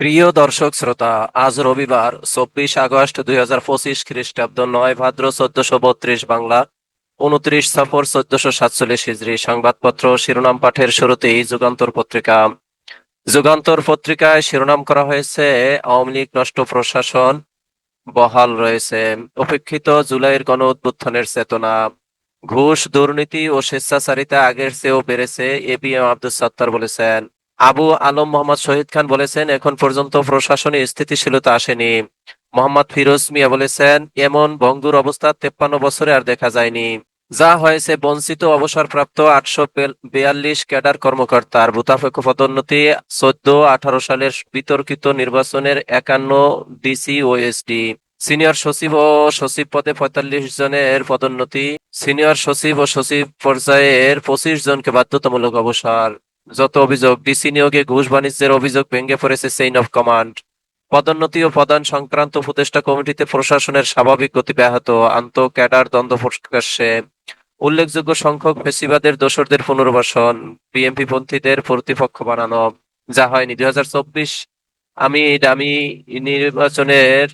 প্রিয় দর্শক শ্রোতা, আজ রবিবার, চব্বিশ আগস্ট দুই হাজার পঁচিশ খ্রিস্টাব্দ নয় ভাদ্র চোদ্দশো বত্রিশ বাংলা, উনত্রিশ সফর চোদ্দশো সাতচল্লিশ হিজড়ি, সংবাদপত্র, শিরোনাম পাঠের শুরুতেই যুগান্তর পত্রিকা। যুগান্তর পত্রিকায় শিরোনাম করা হয়েছে, আওয়ামী লীগ নষ্ট প্রশাসন, বহাল রয়েছে। উপেক্ষিত জুলাইয়ের গণ উদ্বোধনের চেতনা। ঘুষ, দুর্নীতি ও স্বেচ্ছাচারিতা আগের চেয়েও বেড়েছে, A B M Abdul Sattar বলেছেন। আবু আলম মোহাম্মদ শহীদ খান বলেছেন, এখন পর্যন্ত প্রশাসনে স্থিতিশীলতা আসেনি। মোহাম্মদ ফিরোজ মিয়া বলেছেন, এমন ভঙ্গুর অবস্থা তেপ্পান্ন বছরে আর দেখা যায়নি। যা হয়েছে বঞ্চিত অবসরপ্রাপ্ত আটশো বিয়াল্লিশ ক্যাডার কর্মকর্তার। ভূতাপেক্ষ পদোন্নতি চোদ্দ আঠারো সালের বিতর্কিত নির্বাচনের একান্ন ডিসি ও এসডি সিনিয়র সচিব ও সচিব পদে পঁয়তাল্লিশ জনের পদোন্নতি। সিনিয়র সচিব ও সচিব পর্যায়ের পঁচিশ জনকে বাধ্যতামূলক অবসর। যত অভিযোগ, ডিসি নিয়োগে ঘুষ বাণিজ্যের অভিযোগ ভেঙে পড়েছে চেইন অফ কমান্ড পদোন্নতি ও প্রদান সংক্রান্ত উপদেষ্টা কমিটিতে প্রশাসনের স্বাভাবিক গতি ব্যাহত আন্ত ক্যাডার দ্বন্দ্ব প্রকাশ্যে। উল্লেখযোগ্য সংখ্যক ফেসিবাদের দোসরদের পুনর্বাসন, বিএনপি পন্থীদের প্রতিপক্ষ বানানো। যা হয়নি। দুই হাজার চব্বিশ আমি ডামি নির্বাচনের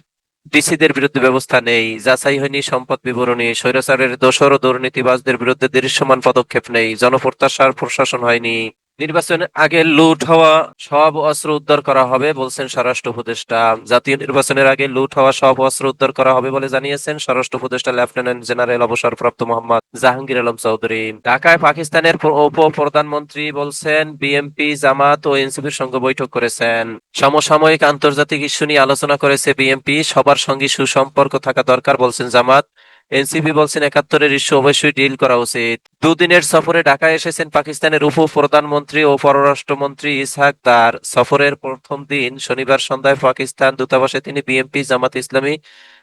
ডিসিদের বিরুদ্ধে ব্যবস্থা নেই। যাচাই হয়নি, সম্পদ বিবরণী, স্বৈরাচারের দোসর ও দুর্নীতিবাজদের বিরুদ্ধে দৃশ্যমান পদক্ষেপ নেই। জনপ্রত্যাশার প্রশাসন হয়নি। নির্বাচনের আগে লুট হওয়া সব অস্ত্র উদ্ধার করা হবে বলছেন স্বরাষ্ট্র উপদেষ্টা। জাতীয় নির্বাচনের আগে লুট হওয়া সব অস্ত্র উদ্ধার করা হবে বলে জানিয়েছেন স্বরাষ্ট্র উপদেষ্টা লেফটেন্যান্ট জেনারেল অবসরপ্রাপ্ত মোহাম্মদ জাহাঙ্গীর আলম চৌধুরী। ঢাকায় পাকিস্তানের উপ প্রধানমন্ত্রী বলছেন বিএমপি জামাত ও এনসিপির সঙ্গে বৈঠক করেছেন। সমসাময়িক আন্তর্জাতিক ইস্যু নিয়ে আলোচনা করেছে বিএমপি সবার সঙ্গে সুসম্পর্ক থাকা দরকার বলছেন জামাত। এনসিপি বলছেন একাত্তরের ইস্যু অবশ্যই ডিল করা উচিত। দুদিনের সফরে ঢাকায় এসেছেন পাকিস্তানের উপ প্রধানমন্ত্রী ও পররাষ্ট্রমন্ত্রী ইসহাক। দার সফরের প্রথম দিন শনিবার সন্ধ্যায় পাকিস্তান দূতাবাসে তিনি বিএনপি, জামাত ইসলামী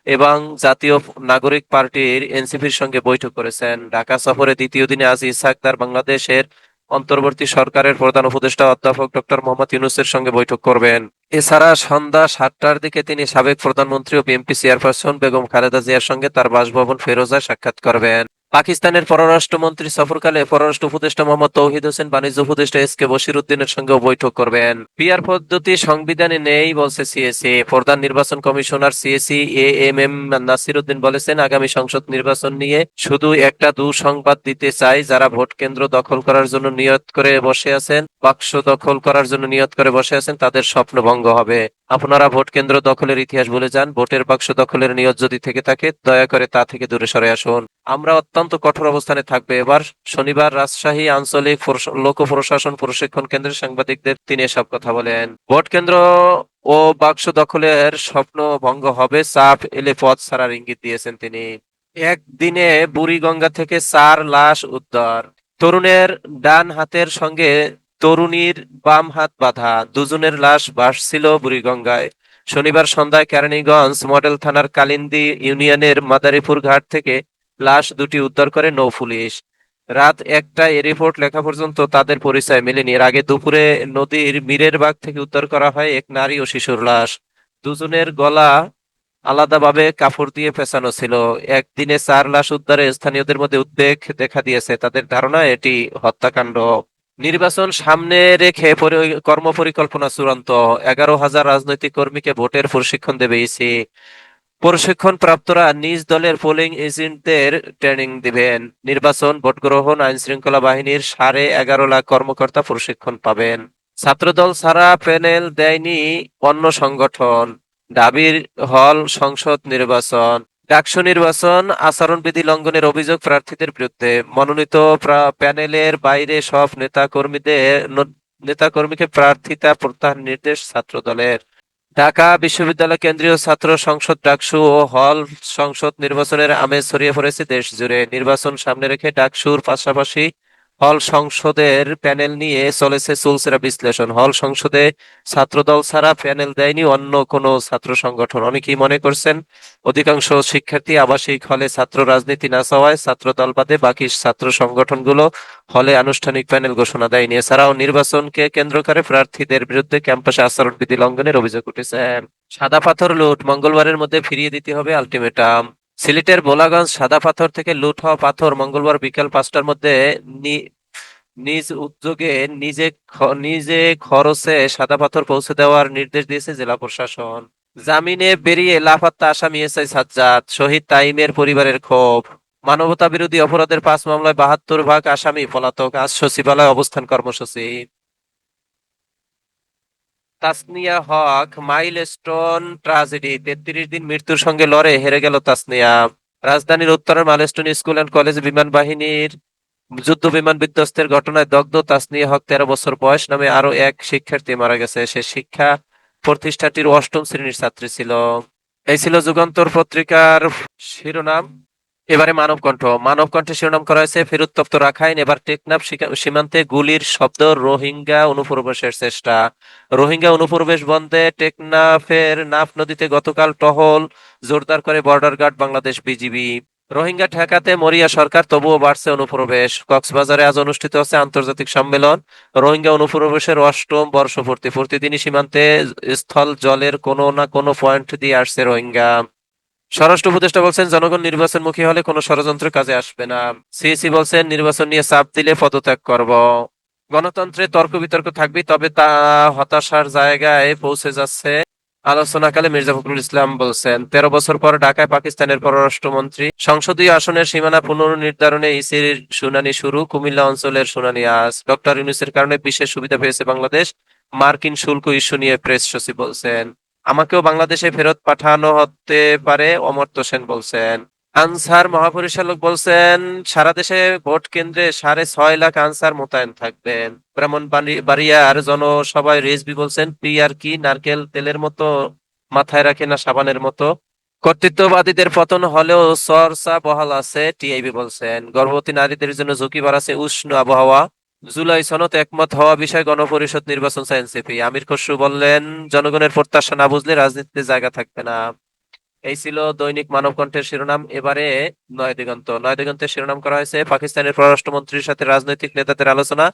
এবং জাতীয় নাগরিক পার্টির এনসিপির সঙ্গে বৈঠক করেছেন। ঢাকা সফরে দ্বিতীয় দিনে আজ ইসহাক দার বাংলাদেশের অন্তর্বর্তী সরকারের প্রধান উপদেষ্টা অধ্যাপক ডক্টর মোহাম্মদ ইউনুসের সঙ্গে বৈঠক করবেন। এছাড়া সন্ধ্যা সাতটার দিকে তিনি সাবেক প্রধানমন্ত্রী ও বিএনপি চেয়ারপারসন বেগম খালেদা জিয়ার সঙ্গে তার বাসভবন ফেরোজায় সাক্ষাৎ করবেন। পাকিস্তানের পররাষ্ট্রমন্ত্রী সফরকালে পররাষ্ট্র উপদেষ্টা মোহাম্মদ তৌহিদ হোসেন বাণিজ্য উপদেষ্টা এস কে বশির উদ্দিনের সঙ্গেও বৈঠক করবেন। পিআর পদ্ধতি সংবিধানে নেই বলছে সিএসি প্রধান নির্বাচন commissioner CEC A M M Nasir Uddin বলেছেন, আগামী সংসদ নির্বাচন নিয়ে শুধু একটা দুঃসংবাদ দিতে চাই। যারা ভোট কেন্দ্র দখল করার জন্য নিয়ত করে বসে আছেন, বাক্স দখল করার জন্য নিয়ত করে বসে আছেন, তাদের স্বপ্ন ভঙ্গ হবে। আপনারা ভোট কেন্দ্র দখলের ইতিহাস বলে যান। ভোটের বাক্স দখলের নিয়ত যদি থেকে থাকে, দয়া করে তা থেকে দূরে সরে আসুন। আমরা অত্যন্ত কঠোর অবস্থানে থাকবে। এবার শনিবার রাজশাহী আঞ্চলিক লোক প্রশাসন প্রশিক্ষণ কেন্দ্রের সাংবাদিকদের তিনি এসব কথা বলেন। ভোট কেন্দ্র ও বাক্স দখলের স্বপ্ন ভঙ্গ হবে চাপ এলে পথ ছাড়ার ইঙ্গিত দিয়েছেন তিনি। একদিনে বুড়িগঙ্গা থেকে চার লাশ উদ্ধার। তরুণের ডান হাতের সঙ্গে তরুণীর বাম হাত বাঁধা, দুজনের লাশ ভাসছিল বুড়িগঙ্গায়। শনিবার সন্ধ্যায় কেরানীগঞ্জ মডেল থানার কালিন্দি ইউনিয়নের মাদারীপুর ঘাট থেকে লাশ দুটি উদ্ধার করে নৌ পুলিশ। রাত একটায় এ রিপোর্ট লেখা পর্যন্ত তাদের পরিচয় মেলেনি। এর আগে দুপুরে নদীর মীরের বাগ থেকে উদ্ধার করা হয় এক নারী ও শিশুর লাশ। দুজনের গলা আলাদাভাবে কাপড় দিয়ে পেঁচানো ছিল। একদিনে চার লাশ উদ্ধারে স্থানীয়দের মধ্যে উদ্বেগ দেখা দিয়েছে। তাদের ধারণা, এটি হত্যাকাণ্ড। নির্বাচন সামনে রেখে কর্মপরিকল্পনা চূড়ান্ত। এগারো হাজার রাজনৈতিক কর্মীকে ভোটের প্রশিক্ষণ দেবে ইসি। প্রশিক্ষণ প্রাপ্তরা নিজ দলের পোলিং এজেন্টদের ট্রেনিং দিবেন। নির্বাচন ভোট গ্রহণ আইন শৃঙ্খলা বাহিনীর সাড়ে এগারো লাখ কর্মকর্তা প্রশিক্ষণ পাবেন। ছাত্রদল ছাড়া প্যানেল দেয়নি অন্য সংগঠন। দাবির হল সংসদ নির্বাচন। ডাকসু নির্বাচন আচরণবিধি লঙ্ঘনের অভিযোগ প্রার্থীদের বিরুদ্ধে। মনোনীত প্যানেলের বাইরে সব নেতা কর্মীদের নেতা কর্মীকে প্রার্থিতা প্রত্যাহার নির্দেশ ছাত্র দলের ঢাকা বিশ্ববিদ্যালয় কেন্দ্রীয় ছাত্র সংসদ ডাকসু ও হল সংসদ নির্বাচনের আমেজ ছড়িয়ে পড়েছে দেশ জুড়ে। নির্বাচন সামনে রেখে ডাকসুর পাশাপাশি হল সংসদের প্যানেল নিয়ে চলেছে চুলসেরা বিশ্লেষণ। হল সংসদে ছাত্রদল ছাড়া প্যানেল দেয়নি অন্য কোনো ছাত্র সংগঠন। অনেকেই মনে করছেন, অধিকাংশ শিক্ষার্থী আবাসিক হলে ছাত্র রাজনীতি না চাওয়ায় ছাত্রদল বাদে বাকি ছাত্র সংগঠনগুলো হলে আনুষ্ঠানিক প্যানেল ঘোষণা দেয়নি। এছাড়াও নির্বাচনকে কেন্দ্র করে প্রার্থীদের বিরুদ্ধে ক্যাম্পাসে আচরণবিধি লঙ্ঘনের অভিযোগ উঠেছে। সাদা পাথর লুট, মঙ্গলবারের মধ্যে ফিরিয়ে দিতে হবে আলটিমেটাম। সিলেটের বোলাগঞ্জ সাদা পাথর থেকে লুট হওয়া পাথর মঙ্গলবার বিকাল পাঁচটার মধ্যে নিজ উদ্যোগে নিজে নিজে খরচে সাদা পাথর পৌঁছে দেওয়ার নির্দেশ দিয়েছে জেলা প্রশাসন। জামিনে বেরিয়ে লাফাত্তা আসামি এসআই সাজ্জাদ, শহীদ তাইমের পরিবারের ক্ষোভ। মানবতা বিরোধী অপরাধের পাঁচ মামলায় বাহাত্তর ভাগ আসামি পলাতক। আজ সচিবালয় অবস্থান কর্মসূচি। তাসনিয়া হক, মাইলস্টোন ট্রাজেডি, তেত্রিশ দিন মৃত্যুর সঙ্গে লড়ে হেরে গেল তাসনিয়া। রাজধানীর উত্তরের মাইলস্টোন স্কুল অ্যান্ড কলেজ বিমান বাহিনীর যুদ্ধ বিমান বিধ্বস্তের ঘটনায় দগ্ধ তাসনিয়া হক তেরো বছর বয়স নামে আরও এক শিক্ষার্থী মারা গেছে। সে শিক্ষা প্রতিষ্ঠানটির অষ্টম শ্রেণির ছাত্রী ছিল। এই ছিল যুগান্তর পত্রিকার শিরোনাম। এবারে মানবকণ্ঠ। মানবকণ্ঠে শিরোনাম করা হয়েছে ফেরুত্তপ্ত রাখাইন। এবার টেকনাফ সীমান্তে গুলির শব্দ, রোহিঙ্গা অনুপ্রবেশের চেষ্টা। রোহিঙ্গা অনুপ্রবেশ বন্ধে টেকনাফের নাফ নদীতে গতকাল টহল, জোরদার করে border guard Bangladesh BGB. Rohingya ঠেকাতে মরিয়া সরকার তবুও বাড়ছে অনুপ্রবেশ। কক্সবাজারে আজ অনুষ্ঠিত হচ্ছে আন্তর্জাতিক সম্মেলন। রোহিঙ্গা অনুপ্রবেশের অষ্টম বর্ষপূর্তি। প্রতিদিনই সীমান্তে স্থল জলের কোনো না কোনো পয়েন্ট দিয়ে আসছে রোহিঙ্গা। স্বরাষ্ট্র উপদেষ্টা বলছেন, জনগণ নির্বাচনমুখী হলে কোনো ষড়যন্ত্র কাজে আসবে না। সিএসি বলছেন, নির্বাচন নিয়ে চাপ দিলে পদত্যাগ করব। গণতন্ত্রে তর্ক বিতর্ক থাকবে, তবে তা হতাশার জায়গায় পৌঁছে যাচ্ছে, আলোচনাকালে মির্জা ফখরুল ইসলাম বলছেন। তেরো বছর পর ঢাকায় পাকিস্তানের পররাষ্ট্রমন্ত্রী, সংসদীয় আসনের সীমানা পুনর্নির্ধারণে ইসির শুনানি শুরু, কুমিল্লা অঞ্চলের শুনানি আজ। ডক্টর ইউনুসের কারণে বিশেষ সুবিধা পেয়েছে বাংলাদেশ। মার্কিন শুল্ক ইস্যু নিয়ে প্রেস সচিব বলছেন। আমাকেও বাংলাদেশে ফেরত পাঠানো হতে পারে অমর্ত্য সেন বলছেন। আনসার মহাপরিচালক বলছেন, সারা দেশে ভোট কেন্দ্রে সাড়ে ছয় লাখ আনসার মোতায়েন থাকবেন। ব্রাহ্মণবাড়িয়ার জনসভায় রেজবি বলছেন পিআর কি নারকেল তেলের মতো, মাথায় রাখে না সাবানের মতো? কর্তৃত্ববাদীদের পতন হলেও চর্চা বহাল আছে, টিআইবি বলছেন। গর্ভবতী নারীদের জন্য ঝুঁকি বাড়াচ্ছে উষ্ণ আবহাওয়া। জুলাই সনদ একমত হওয়া বিষয়ে গণপরিষদ নির্বাচন চায় আমির খসরু বললেন, জনগণের প্রত্যাশা না বুঝলে রাজনীতিতে জায়গা থাকবে না। এই ছিল দৈনিক মানবকণ্ঠের শিরোনাম। এবারে নয় দিগন্ত। নয় দিগন্তের শিরোনাম করা হয়েছে পাকিস্তানের পররাষ্ট্রমন্ত্রীর সাথে রাজনৈতিক নেতাদের আলোচনা।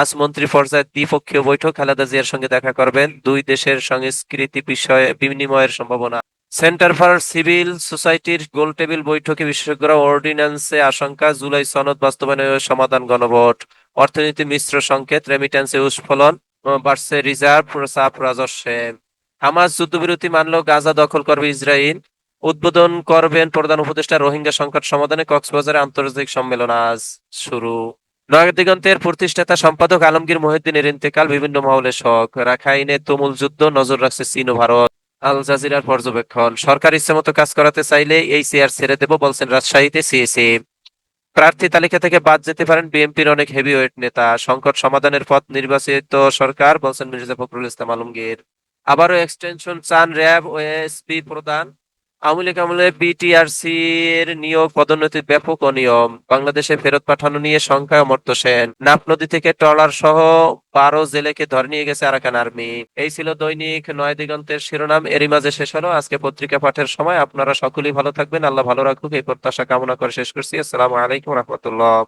আজ মন্ত্রী পর্যায়ে দ্বিপক্ষীয় বৈঠক। খালেদা জিয়ার সঙ্গে দেখা করবেন দুই দেশের সংস্কৃতি বিষয়ে বিনিময়ের সম্ভাবনা। সেন্টার ফর সিভিল সোসাইটির গোলটেবিল বৈঠকে বিশেষজ্ঞরা অর্ডিন্যান্সে আশঙ্কা। জুলাই সনদ বাস্তবায়নের সমাধান গণভোট। অর্থনীতি মিশ্র সংকেত রেমিটেন্সে উস্ফলন আহ, বাড়ছে রিজার্ভ চাপ রাজস্বে। হামাস যুদ্ধবিরতি মানল গাজা দখল করবে ইসরায়েল উদ্বোধন করবেন প্রধান উপদেষ্টা রোহিঙ্গা সংকট সমাধানে কক্সবাজারে আন্তর্জাতিক সম্মেলন আজ শুরু। নয়াদিগন্তের প্রতিষ্ঠাতা সম্পাদক আলমগীর মহিউদ্দিনের ইন্তেকাল বিভিন্ন মহলে শোক। রাখাইনে তুমুল যুদ্ধ নজর রাখছে চীন ও ভারত। আল জাজিরার পর্যবেক্ষণ। সরকার ইচ্ছেমতো কাজ করাতে চাইলে এই চেয়ার ছেড়ে দেব বলছেন রাজশাহীতে সিএসি প্রার্থী তালিকা থেকে বাদ যেতে পারেন বিএনপির অনেক হেভিওয়েট নেতা। সংকট সমাধানের পথ নির্বাচিত সরকার, বলছেন মির্জা ফখরুল ইসলাম আলমগীর। আবারও এক্সটেনশন চান র্যাব ও এসপি প্রদান আওয়ামী লীগ আমলে বিটিআরসি এর নিয়োগ পদোন্নতির ব্যাপক অনিয়ম। বাংলাদেশে ফেরত পাঠানো নিয়ে সংখ্যায় অমর্ত সেন। নাপ নদী থেকে ট্রলার সহ বারো জেলেকে ধরে নিয়ে গেছে আরাকান আর্মি। এই ছিল দৈনিক নয় দিগন্তের শিরোনাম। এরই মাঝে শেষ হলো আজকে পত্রিকা পাঠের সময়। আপনারা সকলেই ভালো থাকবেন। আল্লাহ ভালো রাখুক। এই প্রত্যাশা কামনা করে শেষ করছি। আসসালামু আলাইকুম রহমতুল্লাহ।